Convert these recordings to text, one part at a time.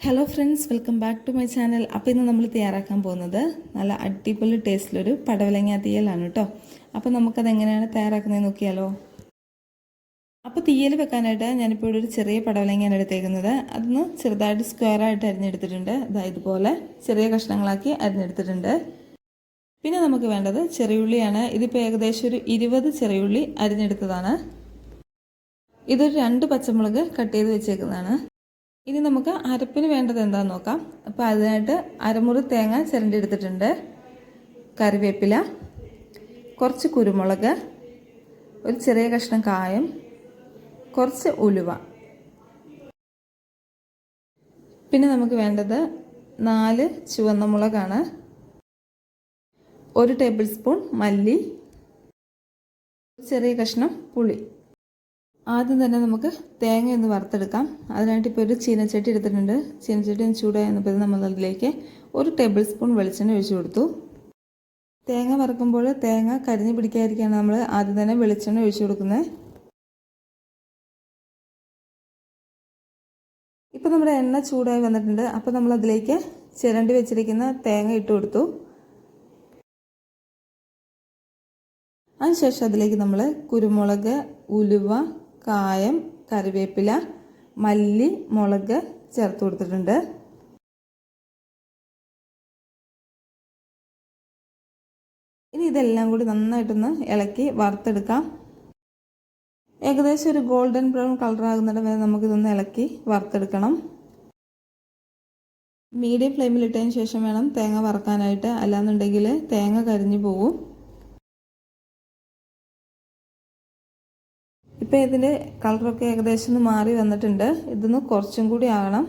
Hello friends welcome back to my channel അപ്പോൾ ഇന്ന് നമ്മൾ തയ്യാറാക്കാൻ പോകുന്നത് നല്ല അടിപൊളി ടേസ്റ്റിലൊരു പടവലങ്ങ തീയലാണ് കേട്ടോ അപ്പോൾ നമുക്കത് എങ്ങനെയാണ് തയ്യാറാക്കുന്നത് നോക്കിയാലോ? അപ്പോൾ തീയൽ വെക്കാനായിട്ട് ഞാനിപ്പോൾ ഇവിടെ ഒരു ചെറിയ പടവലങ്ങയാണ് എടുത്തേക്കുന്നത്. അതൊന്ന് ചെറുതായിട്ട് സ്ക്വയറായിട്ട് അരിഞ്ഞെടുത്തിട്ടുണ്ട്. ഇതാ ഇതുപോലെ ചെറിയ കഷ്ണങ്ങളാക്കി അരിഞ്ഞെടുത്തിട്ടുണ്ട്. പിന്നെ നമുക്ക് വേണ്ടത് ചെറിയുള്ളിയാണ്. ഇതിപ്പോൾ ഏകദേശം ഒരു ഇരുപത് ചെറിയുള്ളി അരിഞ്ഞെടുത്തതാണ്. ഇതൊരു രണ്ട് പച്ചമുളക് കട്ട് ചെയ്ത് വെച്ചേക്കുന്നതാണ്. ഇനി നമുക്ക് അരപ്പിന് വേണ്ടത് എന്താണെന്ന് നോക്കാം. അപ്പോൾ അതിനായിട്ട് അരമുറി തേങ്ങ ചിരണ്ടി എടുത്തിട്ടുണ്ട്. കറിവേപ്പില കുറച്ച് കുരുമുളക് ഒരു ചെറിയ കഷ്ണം കായം കുറച്ച് ഉലുവ. പിന്നെ നമുക്ക് വേണ്ടത് നാല് ചുവന്ന മുളകാണ്. ഒരു ടേബിൾ സ്പൂൺ മല്ലി ചെറിയ കഷ്ണം പുളി. ആദ്യം തന്നെ നമുക്ക് തേങ്ങ ഒന്ന് വറുത്തെടുക്കാം. അതിനായിട്ട് ഇപ്പോൾ ഒരു ചീനച്ചട്ടി എടുത്തിട്ടുണ്ട്. ചീനച്ചട്ടി ഒന്ന് ചൂടായി വന്നപ്പോൾ നമ്മൾ അതിലേക്ക് ഒരു ടേബിൾ സ്പൂൺ വെളിച്ചെണ്ണ ഒഴിച്ചു കൊടുത്തു. തേങ്ങ വറുക്കുമ്പോൾ തേങ്ങ കരിഞ്ഞു പിടിക്കാതിരിക്കാണ് നമ്മൾ ആദ്യം തന്നെ വെളിച്ചെണ്ണ ഒഴിച്ചു കൊടുക്കുന്നത്. ഇപ്പോൾ നമ്മുടെ എണ്ണ ചൂടായി വന്നിട്ടുണ്ട്. അപ്പോൾ നമ്മൾ അതിലേക്ക് ചിരണ്ടി വെച്ചിരിക്കുന്ന തേങ്ങ ഇട്ട് കൊടുത്തു. അതിനുശേഷം അതിലേക്ക് നമ്മൾ കുരുമുളക് ഉലുവ കായം കറിവേപ്പില മല്ലി മുളക് ചേർത്ത് കൊടുത്തിട്ടുണ്ട്. ഇനി ഇതെല്ലാം കൂടി നന്നായിട്ടൊന്ന് ഇളക്കി വറുത്തെടുക്കാം. ഏകദേശം ഒരു ഗോൾഡൻ ബ്രൗൺ കളർ ആകുന്നിടം വരെ നമുക്കിതൊന്ന് ഇളക്കി വറുത്തെടുക്കണം. മീഡിയം ഫ്ലെയിമിൽ ഇട്ടതിന് ശേഷം വേണം തേങ്ങ വറക്കാനായിട്ട്. അല്ലാന്നുണ്ടെങ്കിൽ തേങ്ങ കരിഞ്ഞു പോകും ഇപ്പോൾ ഇതിന്റെ കളറൊക്കെ ഏകദേശം ഒന്ന് മാറി വന്നിട്ടുണ്ട്. ഇതൊന്ന് കുറച്ചും കൂടി ആകണം.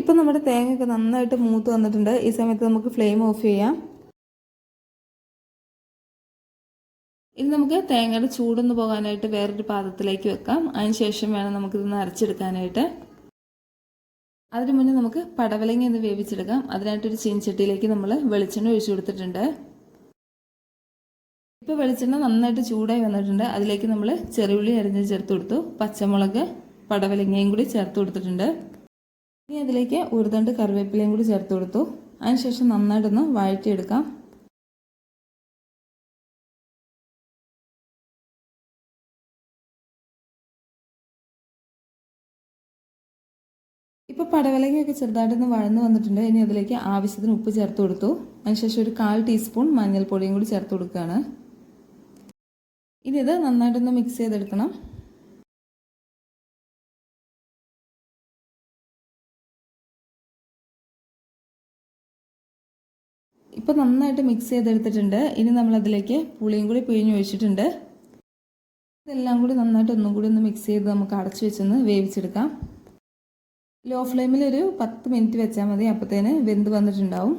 ഇപ്പം നമ്മുടെ തേങ്ങയൊക്കെ നന്നായിട്ട് മൂത്ത് വന്നിട്ടുണ്ട്. ഈ സമയത്ത് നമുക്ക് ഫ്ലെയിം ഓഫ് ചെയ്യാം. ഇനി നമുക്ക് തേങ്ങയുടെ ചൂടൊന്ന് പോകാനായിട്ട് വേറൊരു പാത്രത്തിലേക്ക് വെക്കാം. അതിന് ശേഷം വേണം നമുക്കിതൊന്ന് അരച്ചെടുക്കാനായിട്ട്. അതിനു മുന്നേ നമുക്ക് പടവലങ്ങ ഒന്ന് വേവിച്ചെടുക്കാം. അതിനായിട്ടൊരു ചീൻചട്ടിയിലേക്ക് നമ്മൾ വെളിച്ചെണ്ണ ഒഴിച്ചു കൊടുത്തിട്ടുണ്ട്. ഇപ്പോൾ വെളിച്ചെണ്ണ നന്നായിട്ട് ചൂടായി വന്നിട്ടുണ്ട്. അതിലേക്ക് നമ്മൾ ചെറുള്ളി അരിഞ്ഞ് ചേർത്ത് കൊടുത്തു. പച്ചമുളക് പടവലങ്ങയും കൂടി ചേർത്ത് കൊടുത്തിട്ടുണ്ട്. ഇനി അതിലേക്ക് ഉരുതണ്ട് കറിവേപ്പിലയും കൂടി ചേർത്ത് കൊടുത്തു. അതിനുശേഷം നന്നായിട്ടൊന്ന് വഴറ്റിയെടുക്കാം. ഇപ്പോൾ പടവലങ്ങയൊക്കെ ചെറുതായിട്ടൊന്ന് വഴന്ന് വന്നിട്ടുണ്ട്. ഇനി അതിലേക്ക് ആവശ്യത്തിന് ഉപ്പ് ചേർത്ത് കൊടുത്തു. അതിനുശേഷം ഒരു കാൽ ടീസ്പൂൺ മഞ്ഞൾപ്പൊടിയും കൂടി ചേർത്ത് കൊടുക്കുകയാണ്. ഇനി ഇത് നന്നായിട്ടൊന്ന് മിക്സ് ചെയ്തെടുക്കണം. ഇപ്പോൾ നന്നായിട്ട് മിക്സ് ചെയ്തെടുത്തിട്ടുണ്ട്. ഇനി നമ്മൾ അതിലേക്ക് പുളിയും കൂടി പിഴിഞ്ഞ് ഒഴിച്ചിട്ടുണ്ട്. ഇതെല്ലാം കൂടി നന്നായിട്ട് ഒന്നും കൂടി ഒന്ന് മിക്സ് ചെയ്ത് നമുക്ക് അടച്ചു വെച്ചൊന്ന് വേവിച്ചെടുക്കാം. ലോ ഫ്ലെയിമിൽ ഒരു പത്ത് മിനിറ്റ് വെച്ചാൽ മതി. അപ്പോഴത്തേന് വെന്ത് വന്നിട്ടുണ്ടാവും.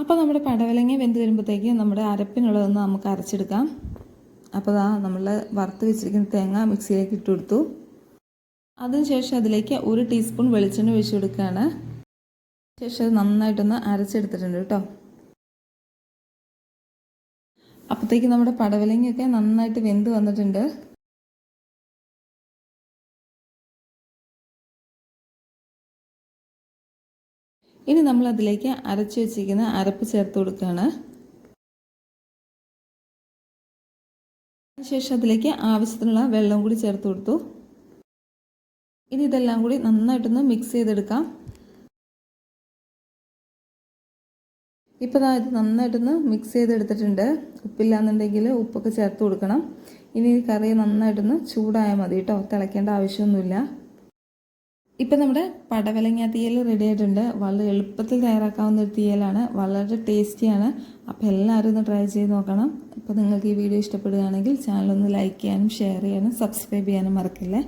അപ്പോൾ നമ്മുടെ പടവലങ്ങ വെന്ത് വരുമ്പോഴത്തേക്ക് നമ്മുടെ അരപ്പിനുള്ളതൊന്ന് നമുക്ക് അരച്ചെടുക്കാം. അപ്പോൾ ആ നമ്മൾ വറുത്ത് വെച്ചിരിക്കുന്ന തേങ്ങ മിക്സിയിലേക്ക് ഇട്ട് കൊടുത്തു. അതിനുശേഷം അതിലേക്ക് ഒരു ടീസ്പൂൺ വെളിച്ചെണ്ണ ഒഴിച്ചു കൊടുക്കുകയാണ്. ശേഷം അത് നന്നായിട്ടൊന്ന് അരച്ചെടുത്തിട്ടുണ്ട് കേട്ടോ. അപ്പോഴത്തേക്ക് നമ്മുടെ പടവലങ്ങയൊക്കെ നന്നായിട്ട് വെന്ത് വന്നിട്ടുണ്ട്. ഇനി നമ്മൾ അതിലേക്ക് അരച്ചു വെച്ചിരിക്കുന്ന അരപ്പ് ചേർത്ത് കൊടുക്കുകയാണ്. അതിനുശേഷം അതിലേക്ക് ആവശ്യത്തിനുള്ള വെള്ളം കൂടി ചേർത്ത് കൊടുത്തു. ഇനി ഇതെല്ലാം കൂടി നന്നായിട്ടൊന്ന് മിക്സ് ചെയ്തെടുക്കാം. ഇപ്പോൾ ഇത് നന്നായിട്ടൊന്ന് മിക്സ് ചെയ്തെടുത്തിട്ടുണ്ട്. ഉപ്പില്ലാന്നുണ്ടെങ്കിൽ ഉപ്പൊക്കെ ചേർത്ത് കൊടുക്കണം. ഇനി കറി നന്നായിട്ടൊന്ന് ചൂടായാൽ മതി കേട്ടോ. തിളയ്ക്കേണ്ട ആവശ്യമൊന്നുമില്ല. ഇപ്പം നമ്മുടെ പടവലങ്ങ തീയൽ റെഡി ആയിട്ടുണ്ട്. വളരെ എളുപ്പത്തിൽ തയ്യാറാക്കാവുന്ന ഒരു തീയലാണ്. വളരെ ടേസ്റ്റിയാണ് അപ്പോൾ എല്ലാവരും ഒന്ന് ട്രൈ ചെയ്ത് നോക്കണം. അപ്പോൾ നിങ്ങൾക്ക് ഈ വീഡിയോ ഇഷ്ടപ്പെടുകയാണെങ്കിൽ ചാനൽ ഒന്ന് ലൈക്ക് ചെയ്യാനും ഷെയർ ചെയ്യാനും സബ്സ്ക്രൈബ് ചെയ്യാനും മറക്കില്ലേ?